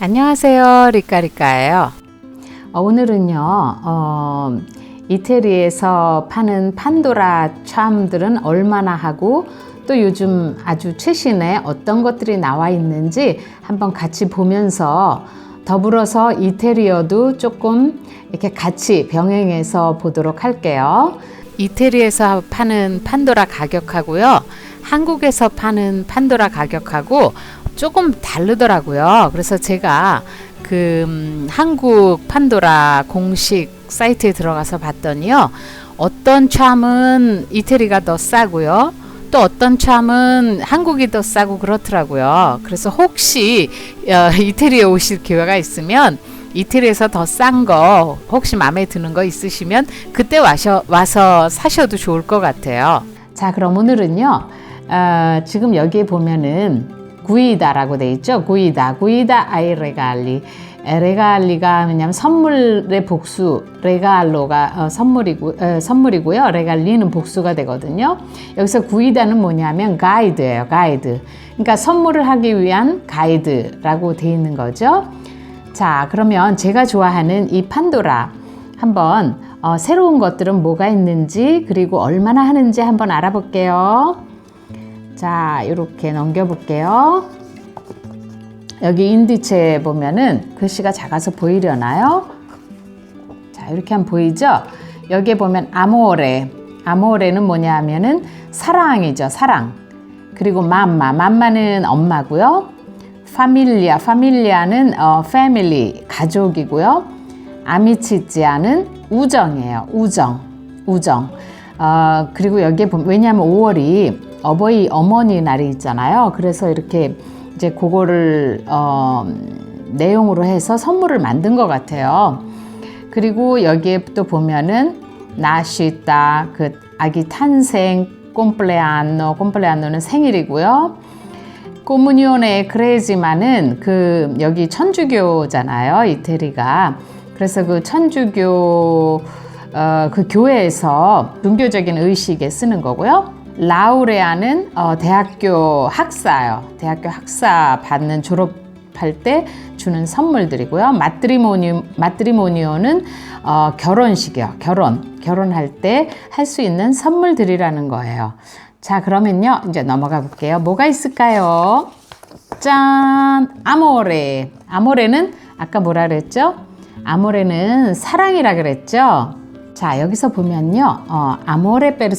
안녕하세요. 리카리카예요. 어, 오늘은요, 어, 이태리에서 파는 판도라 참들은 얼마나 하고 또 요즘 아주 최신의 어떤 것들이 나와 있는지 한번 같이 보면서 더불어서 이태리어도 조금 이렇게 같이 병행해서 보도록 할게요. 이태리에서 파는 판도라 가격하고요. 한국에서 파는 판도라 가격하고 조금 다르더라고요. 그래서 제가 그 음, 한국 판도라 공식 사이트에 들어가서 봤더니요. 어떤 참은 이태리가 더 싸고요. 또 어떤 참은 한국이 더 싸고 그렇더라고요. 그래서 혹시 어, 이태리에 오실 기회가 있으면 이태리에서 더 싼 거 혹시 마음에 드는 거 있으시면 그때 와셔, 와서 사셔도 좋을 것 같아요. 자, 그럼 오늘은요. 어, 지금 여기에 보면은 구이다라고 돼 있죠. 구이다, 구이다 아이 레갈리. 에, 레갈리가 뭐냐면 선물의 복수, 레갈로가 어, 선물이고 어, 선물이고요. 레갈리는 복수가 되거든요. 여기서 구이다는 뭐냐면 가이드예요. 가이드. 그러니까 선물을 하기 위한 가이드라고 돼 있는 거죠. 자, 그러면 제가 좋아하는 이 판도라 한번 어, 새로운 것들은 뭐가 있는지 그리고 얼마나 하는지 한번 알아볼게요. 자, 이렇게 넘겨볼게요. 여기 인디체 보면은 글씨가 작아서 보이려나요? 자, 이렇게 하면 보이죠? 여기에 보면 아모레. 아모레는 뭐냐 하면은 사랑이죠, 사랑. 그리고 맘마. 맘마는 엄마고요. 파밀리아. 파밀리아는 어, 패밀리, 가족이고요. 아미치지아는 우정이에요. 우정. 우정. 어, 그리고 여기에 보면, 왜냐하면 5월이 어버이 어머니 날이 있잖아요. 그래서 이렇게 이제 그거를 어, 내용으로 해서 선물을 만든 것 같아요. 그리고 여기에 또 보면은 나시다 그 아기 탄생 꼼플레안노 꼼플레안노는 생일이고요. 꼬무니온의 크레지만은 그 여기 천주교잖아요 이태리가 그래서 그 천주교 어, 그 교회에서 종교적인 의식에 쓰는 거고요. 라우레아는 어, 대학교 학사요. 대학교 학사 받는 졸업할 때 주는 선물들이고요. 마트리모니 마트리모니오는 어, 결혼식이요. 결혼 결혼할 때 할 수 있는 선물들이라는 거예요. 자 그러면요 이제 넘어가 볼게요. 뭐가 있을까요? 짠 아모레 아모레는 아까 뭐라 그랬죠? 아모레는 사랑이라 그랬죠. 자 여기서 보면요 어, 아모레 페르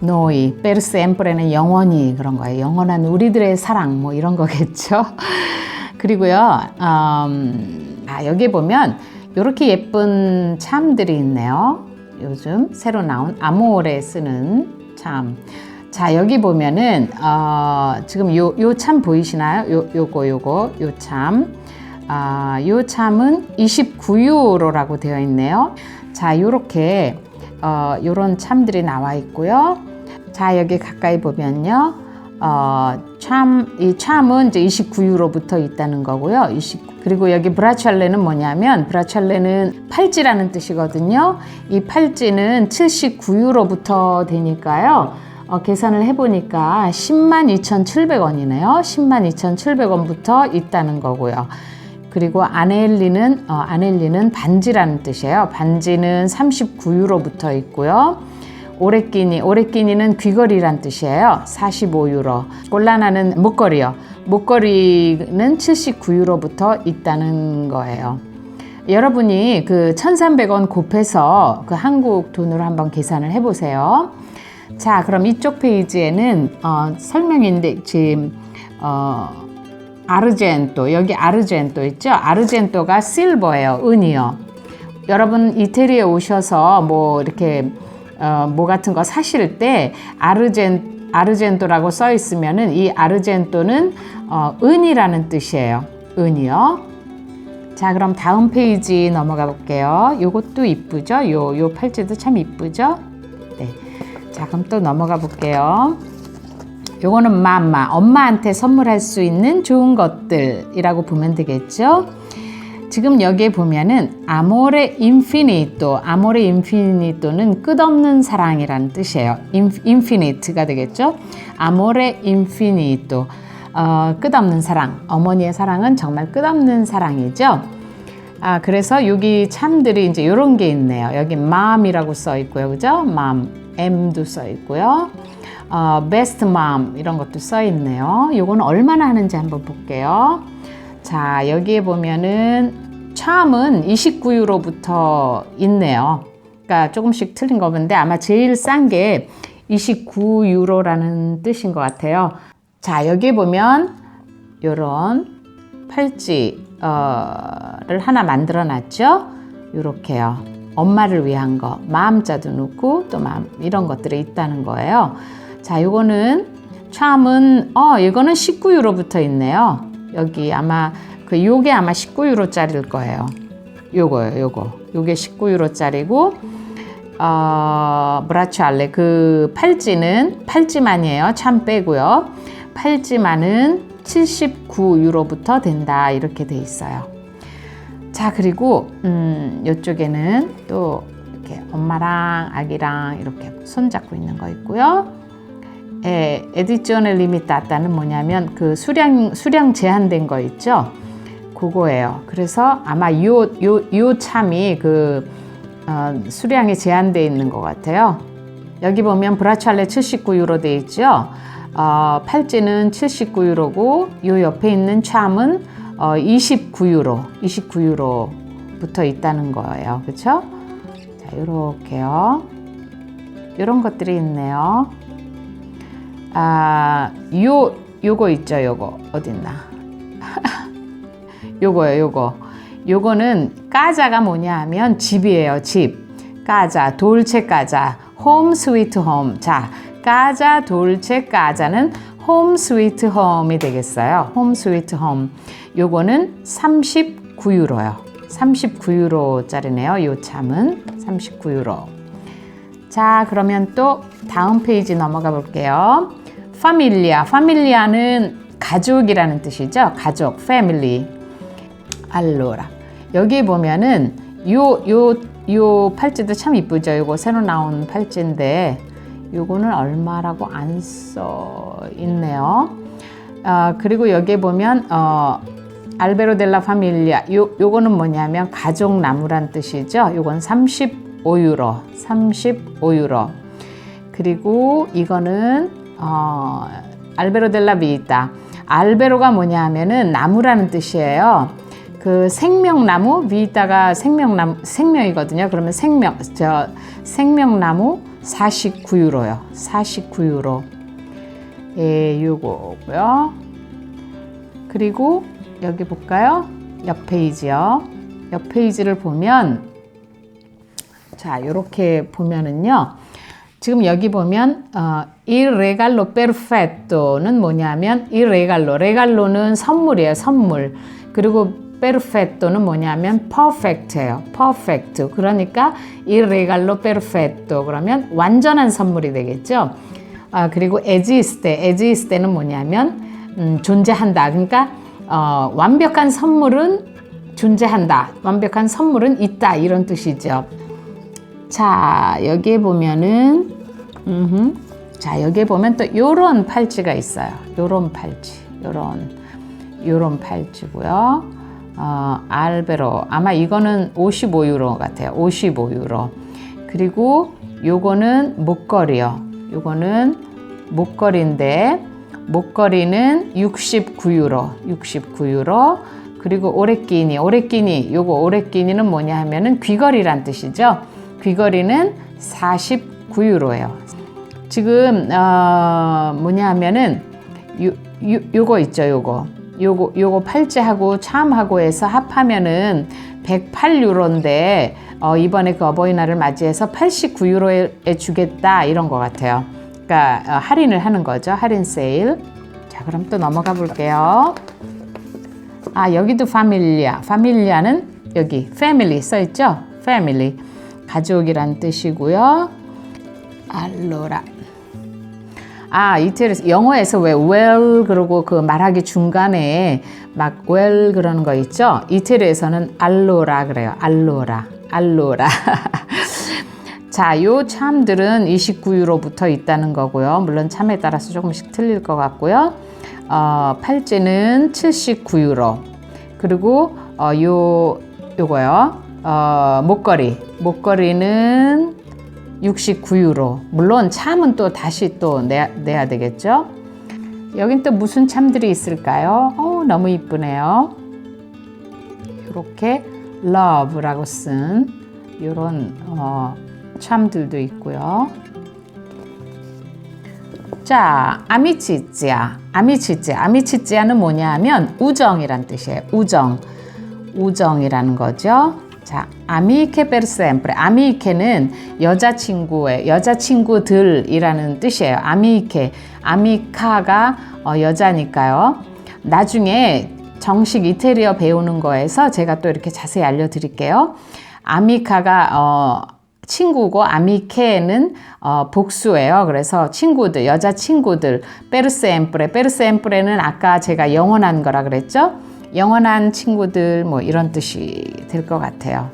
셈프레 노이 페르셈프레는 영원히 그런 거예요. 영원한 우리들의 사랑 뭐 이런 거겠죠. 그리고요. 음, 아, 여기 보면 이렇게 예쁜 참들이 있네요. 요즘 새로 나온 아모레 쓰는 참. 자 여기 보면은 어, 지금 요 요 참 보이시나요? 요 요거 요거 요 참. 아, 요 참은 29유로라고 되어 있네요. 자, 요렇게 어, 요런 참들이 나와 있고요. 자, 여기 가까이 보면요. 어, 참, 이 참은 이제 29유로부터 있다는 거고요. 20, 그리고 여기 브라찰레는 뭐냐면, 브라찰레는 팔찌라는 뜻이거든요. 이 팔찌는 79유로부터 되니까요. 어, 계산을 해보니까 10만 2,700원이네요. 10만 2,700원부터 있다는 거고요. 그리고 아넬리는 어, 아넬리는 반지라는 뜻이에요. 반지는 39유로부터 있고요. 오레끼니, 오레끼니는 귀걸이란 뜻이에요. 45유로. 꼴라나는 목걸이요. 목걸이는 79유로부터 있다는 거예요. 여러분이 그 1,300원 곱해서 그 한국 돈으로 한번 계산을 해보세요. 자, 그럼 이쪽 페이지에는 어, 설명인데 지금 어, 아르젠토 여기 아르젠토 있죠? 아르젠토가 실버예요, 은이요. 여러분 이태리에 오셔서 뭐 이렇게 어, 뭐 같은 거 사실 때 아르젠 아르젠토라고 써 있으면은 이 아르젠토는 어, 은이라는 뜻이에요. 은이요. 자, 그럼 다음 페이지 넘어가 볼게요. 요것도 이쁘죠? 요, 요 팔찌도 참 이쁘죠? 네. 자, 그럼 또 넘어가 볼게요. 요거는 맘마, 엄마한테 선물할 수 있는 좋은 것들이라고 보면 되겠죠? 지금 여기에 보면은 아모레 인피니토, 아모레 인피니토는 끝없는 사랑이라는 뜻이에요. 인, 인피니트가 되겠죠? 아모레 인피니토. 어, 끝없는 사랑. 어머니의 사랑은 정말 끝없는 사랑이죠. 아, 그래서 여기 참들이 이제 이런 게 있네요. 여기 mom이라고 써 있고요. 그죠? mom. M도 써 있고요. 어, best mom 이런 것도 써 있네요. 요거는 얼마나 하는지 한번 볼게요. 자, 여기에 보면은 참은 29유로부터 있네요. 그러니까 조금씩 틀린 거 본데 아마 제일 싼 게 29유로라는 뜻인 것 같아요. 자, 여기 보면 요런 팔찌 어,를 하나 만들어 놨죠. 요렇게요. 엄마를 위한 거, 마음자도 넣고 또 마음 이런 것들이 있다는 거예요. 자, 요거는 참은 어, 이거는 19유로부터 있네요. 여기 아마 그 요게 아마 19유로짜리일 거예요. 요거요, 요거. 요게 19유로짜리고 어, 브라치알레 그 팔찌는 팔찌만이에요. 참 빼고요. 팔찌만은 79유로부터 된다 이렇게 돼 있어요. 자 그리고 음, 이쪽에는 또 이렇게 엄마랑 아기랑 이렇게 손잡고 있는 거 있고요. 에, 에디존의 리미타타는 뭐냐면 그 수량 수량 제한된 거 있죠. 그거예요. 그래서 아마 요 요 요 참이 그 어, 수량이 제한돼 있는 것 같아요. 여기 보면 브라찰레 79유로 돼 있죠. 어, 팔찌는 79유로고 요 옆에 있는 참은 어, 29유로, 29유로부터 있다는 거예요. 그렇죠? 자, 요렇게요. 요런 것들이 있네요. 아, 요 요거 있죠, 요거. 어딨나? 요거요, 요거. 요거는 까자가 뭐냐 하면 집이에요, 집. 까자, 돌체 까자, 홈 스위트 홈. 자, 까자, 돌체 까자는 홈 스위트 홈이 되겠어요. 홈 스위트 홈. 요거는 39유로요. 39유로짜리네요. 요 참은 39유로. 자, 그러면 또 다음 페이지 넘어가 볼게요. 파밀리아. 파밀리아는 가족이라는 뜻이죠. 가족, 패밀리. 알로라. 여기 보면은 요 요 요 팔찌도 참 이쁘죠. 요거 새로 나온 팔찌인데 요거는 얼마라고 안 써 있네요. 어, 그리고 여기에 보면 어, 알베로 델라 파밀리아 요 요거는 뭐냐면 가족 나무란 뜻이죠. 요건 35유로. 35유로. 그리고 이거는 어, 알베로 델라 비타. 알베로가 뭐냐 하면은 나무라는 뜻이에요. 그 생명나무 위에다가 생명나무 생명이거든요. 그러면 생명 저 생명나무 49유로요. 49유로. 예, 요거고요. 그리고 여기 볼까요? 옆 페이지요. 옆 페이지를 보면 자, 이렇게 보면은요. 지금 여기 보면 어, il regalo perfetto는 뭐냐면 il regalo, regal로는 선물이에요, 선물. 그리고 perfetto는 뭐냐면 perfect예요, perfect. 그러니까 il regalo perfetto 그러면 완전한 선물이 되겠죠. 아, 그리고 esiste, esiste는 뭐냐면 음, 존재한다. 그러니까 어, 완벽한 선물은 존재한다. 완벽한 선물은 있다. 이런 뜻이죠. 자, 여기에 보면은, 음흠. 자, 여기에 보면 또 요런 팔찌가 있어요. 요런 팔찌. 요런, 요런 팔찌고요. 어, 알베로. 아마 이거는 55유로 같아요. 55유로. 그리고 요거는 목걸이요. 요거는 목걸이인데, 목걸이는 69유로. 69유로. 그리고 오레끼니. 오레끼니. 요거 오레끼니는 뭐냐 하면은 귀걸이란 뜻이죠. 귀걸이는 49유로예요. 지금 어, 뭐냐 하면은 요, 요, 요거 있죠, 요거. 요거 요거 팔찌하고 참하고 해서 합하면은 108유로인데 어, 이번에 그 어버이날을 맞이해서 89유로에 주겠다 이런 것 같아요. 그러니까 어, 할인을 하는 거죠. 할인 세일. 자, 그럼 또 넘어가 볼게요. 아, 여기도 파밀리아. 파밀리아는 여기 패밀리 써 있죠? 패밀리. 가족이란 뜻이고요. 알로라. 아, 이태리에서 영어에서 왜 well 그러고 그 말하기 중간에 막 well 그러는 거 있죠? 이태리에서는 알로라 그래요. 알로라. 알로라. 자, 요 참들은 29유로부터 있다는 거고요. 물론 참에 따라서 조금씩 틀릴 것 같고요. 어, 팔찌는 79유로. 그리고 어, 요 요거요. 어, 목걸이. 목걸이는 69유로. 물론 참은 또 다시 또 내야, 내야 되겠죠? 여긴 또 무슨 참들이 있을까요? 어, 너무 이쁘네요. 이렇게 love라고 쓴 이런 어, 참들도 있고요. 자, 아미치찌아. 아미치찌아. 아미치찌아는 뭐냐 하면 우정이란 뜻이에요. 우정. 우정이라는 거죠. 자, 아미케 베르셈프레. 아미케는 여자친구의 여자친구들이라는 뜻이에요. 아미케. 아미카가 어, 여자니까요. 나중에 정식 이태리어 배우는 거에서 제가 또 이렇게 자세히 알려드릴게요. 아미카가 어, 친구고 아미케는 어, 복수예요. 그래서 친구들, 여자 친구들. 베르셈프레. 베르셈프레는 아까 제가 영원한 거라 그랬죠? 영원한 친구들 뭐 이런 뜻이 될 것 같아요.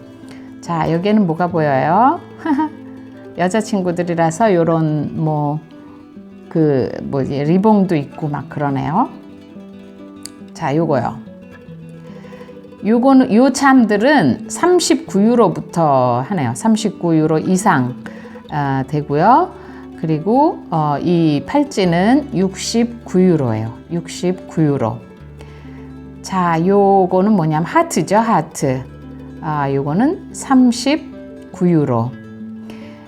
자, 여기에는 뭐가 보여요? 여자 친구들이라서 요런 뭐 그 뭐지 리봉도 있고 막 그러네요. 자, 요거요. 요거는 요 참들은 39유로부터 하네요. 39유로 이상 아, 되고요. 그리고 어, 이 팔찌는 69유로예요. 69유로. 자, 요거는 뭐냐면 하트죠, 하트. 아, 요거는 39유로.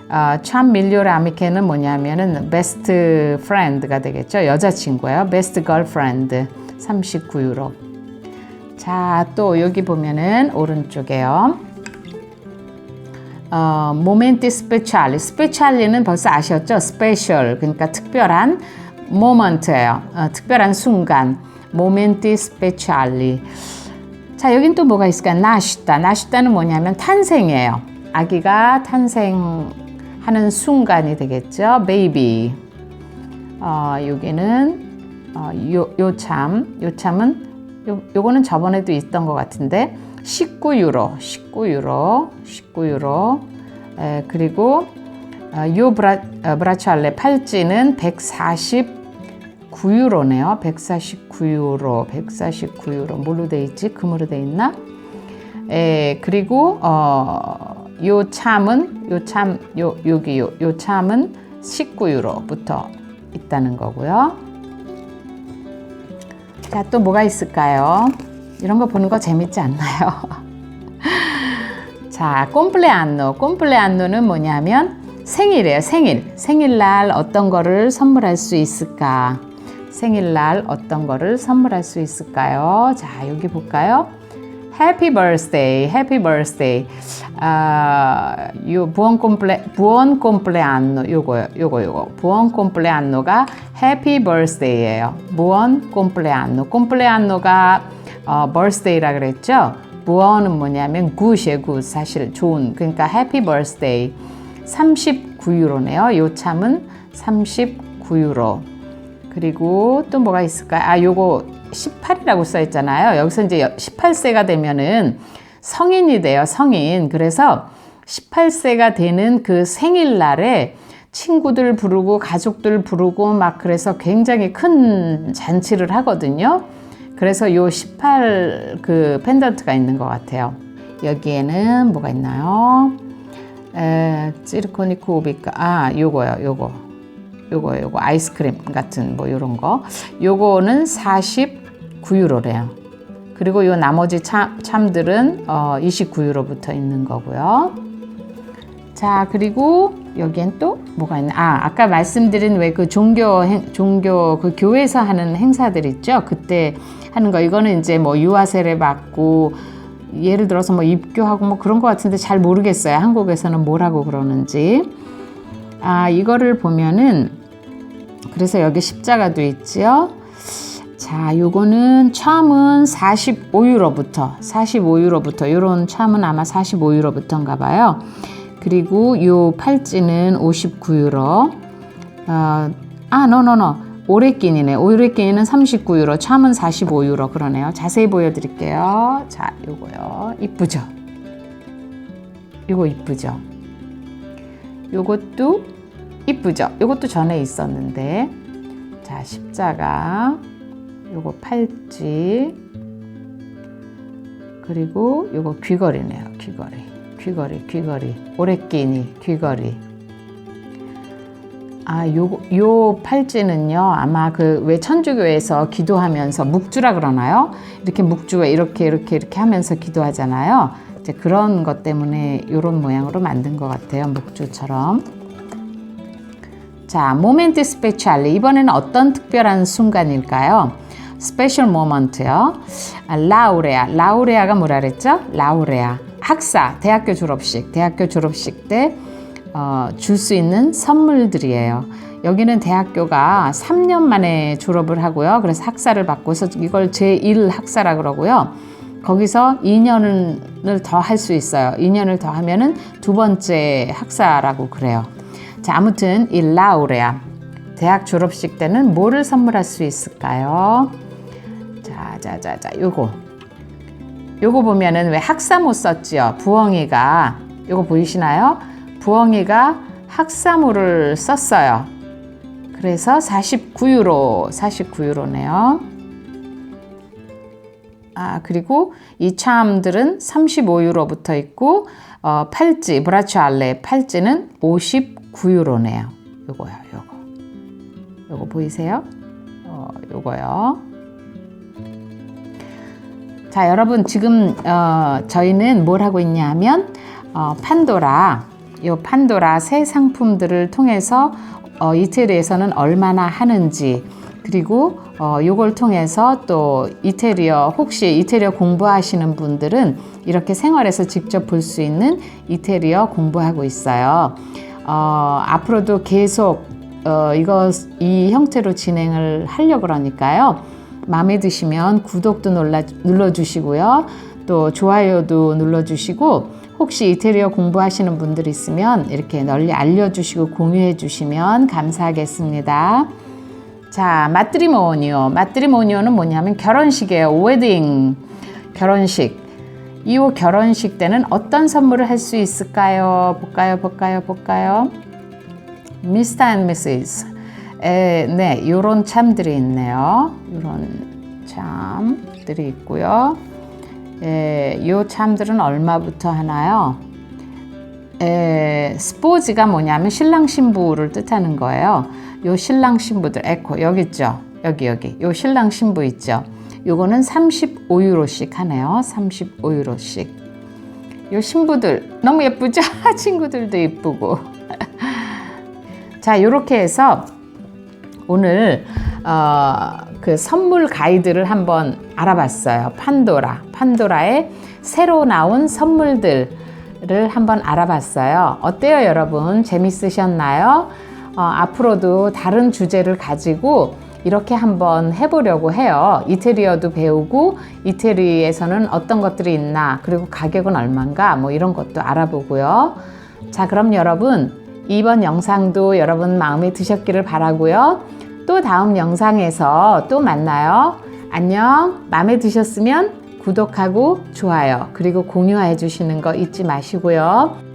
아, 참 밀리오라 아미케는 뭐냐면은 베스트 프렌드가 되겠죠. 여자친구예요. 베스트 걸프렌드 39유로. 자, 또 여기 보면은 오른쪽에요. 어, 모멘티 스페셜리. 스페셜리는 벌써 아셨죠? 스페셜. 그러니까 특별한 모먼트예요. 어, 특별한 순간. 모멘티 스페셜리. 자, 여긴 또 뭐가 있을까? 나시다. 나시다는 뭐냐면 탄생이에요. 아기가 탄생하는 순간이 되겠죠. 베이비. 어, 여기는 어, 요, 요 참, 요 참은 요, 요거는 저번에도 있던 것 같은데 19유로, 19유로, 19유로. 에, 그리고 어, 요 브라, 어, 브라찰레 팔찌는 149유로네요. 149유로, 149유로. 뭘로 돼 있지? 금으로 돼 있나? 에, 그리고 어, 요 참은 요 참, 요 여기 요, 요 참은 19유로부터 있다는 거고요. 자, 또 뭐가 있을까요? 이런 거 보는 거 재밌지 않나요? 자, 꼼플레안노. 꼼플레안노는 뭐냐면 생일이에요. 생일. 생일날 어떤 거를 선물할 수 있을까? 생일날 어떤 거를 선물할 수 있을까요? 자, 여기 볼까요? Happy birthday, happy birthday. 아, 요 buon comple buon compleanno 요거요. 요거 요거. buon compleanno가 happy birthday예요. buon compleanno. compleanno가 어, birthday라 그랬죠? buon은 뭐냐면 good이에요, good. 사실 좋은. 그러니까 happy birthday. 39유로네요. 요 참은 39유로. 그리고 또 뭐가 있을까요? 아, 요거 18이라고 써 있잖아요. 여기서 이제 18세가 되면은 성인이 돼요. 성인. 그래서 18세가 되는 그 생일날에 친구들 부르고 가족들 부르고 막 그래서 굉장히 큰 잔치를 하거든요. 그래서 요 18 그 펜던트가 있는 것 같아요. 여기에는 뭐가 있나요? 에, 찌르코니코 오비카. 아, 요거요, 요거. 요거 요거 아이스크림 같은 뭐 요런 거. 요거는 49유로래요. 그리고 요 나머지 참, 참들은 어, 29유로부터 있는 거고요. 자 그리고 여기엔 또 뭐가 있나? 아 아까 말씀드린 왜 그 종교 행, 종교 그 교회에서 하는 행사들 있죠? 그때 하는 거. 이거는 이제 뭐 유아 세례 받고 예를 들어서 뭐 입교하고 뭐 그런 것 같은데 잘 모르겠어요. 한국에서는 뭐라고 그러는지. 아, 이거를 보면은 그래서 여기 십자가도 있지요. 자, 요거는 참은 45유로부터 45유로부터 요런 참은 아마 45유로부터인가 봐요. 그리고 요 팔찌는 59유로. 어, 아, 노노노. 오레끼니네. 오레끼니는 39유로, 참은 45유로 그러네요. 자세히 보여 드릴게요. 자, 요거요. 이쁘죠? 요거 이쁘죠? 요것도 이쁘죠? 요것도 전에 있었는데 자 십자가 요거 팔찌 그리고 요거 귀걸이네요. 귀걸이. 귀걸이, 귀걸이. 오래끼니 귀걸이. 아, 요, 요 팔찌는요, 아마 그 왜 천주교에서 기도하면서 묵주라 그러나요? 이렇게 묵주가 이렇게 이렇게 이렇게 하면서 기도하잖아요. 이제 그런 것 때문에 요런 모양으로 만든 것 같아요. 묵주처럼. 자, 모멘트 스페셜리. 이번에는 어떤 특별한 순간일까요? 스페셜 모먼트요. 아, 라우레아. 라우레아가 뭐라 그랬죠? 라우레아. 학사, 대학교 졸업식. 대학교 졸업식 때 어, 줄 수 있는 선물들이에요. 여기는 대학교가 3년 만에 졸업을 하고요. 그래서 학사를 받고서 이걸 제1 학사라 그러고요. 거기서 2년을 더 할 수 있어요. 2년을 더 하면은 두 번째 학사라고 그래요. 자, 아무튼 이 라우레아 대학 졸업식 때는 뭐를 선물할 수 있을까요? 자, 자, 자, 자, 요거. 요거 보면은 왜 학사모 썼지요? 부엉이가 요거 보이시나요? 부엉이가 학사모를 썼어요. 그래서 49유로, 49유로네요. 아, 그리고 이 참들은 35유로 붙어 있고, 어, 팔찌, 브라치 알레 팔찌는 59유로네요. 요거요, 요거. 요거 보이세요? 어, 요거요. 자, 여러분, 지금, 어, 저희는 뭘 하고 있냐 하면, 어, 판도라, 요 판도라 새 상품들을 통해서 어, 이태리에서는 얼마나 하는지 그리고 어, 요걸 통해서 또 이태리어 혹시 이태리어 공부하시는 분들은 이렇게 생활에서 직접 볼 수 있는 이태리어 공부하고 있어요. 어, 앞으로도 계속 어, 이거 이 형태로 진행을 하려 그러니까요. 마음에 드시면 구독도 눌러, 눌러주시고요. 또 좋아요도 눌러주시고 혹시 이태리어 공부하시는 분들 있으면 이렇게 널리 알려주시고 공유해 주시면 감사하겠습니다. 자, 마트리모니오. 마트리모니오는 뭐냐면 결혼식이에요. 웨딩. 결혼식. 이 결혼식 때는 어떤 선물을 할 수 있을까요? 볼까요? 볼까요? 볼까요? 미스터 앤 미시스. 에, 네, 요런 참들이 있네요. 요런 참들이 있고요. 에, 요 참들은 얼마부터 하나요? 에, 스포즈가 뭐냐면 신랑 신부를 뜻하는 거예요. 요 신랑 신부들 에코 여기 있죠. 여기 여기 요 신랑 신부 있죠. 요거는 35유로씩 하네요. 35유로씩. 요 신부들 너무 예쁘죠? 친구들도 예쁘고. 자, 요렇게 해서 오늘 어, 그 선물 가이드를 한번 알아봤어요. 판도라. 판도라의 새로 나온 선물들을 한번 알아봤어요. 어때요, 여러분? 재밌으셨나요? 어, 앞으로도 다른 주제를 가지고 이렇게 한번 해보려고 해요. 이태리어도 배우고 이태리에서는 어떤 것들이 있나 그리고 가격은 얼마인가 뭐 이런 것도 알아보고요. 자 그럼 여러분 이번 영상도 여러분 마음에 드셨기를 바라고요. 또 다음 영상에서 또 만나요. 안녕. 마음에 드셨으면 구독하고 좋아요 그리고 공유해 주시는 거 잊지 마시고요.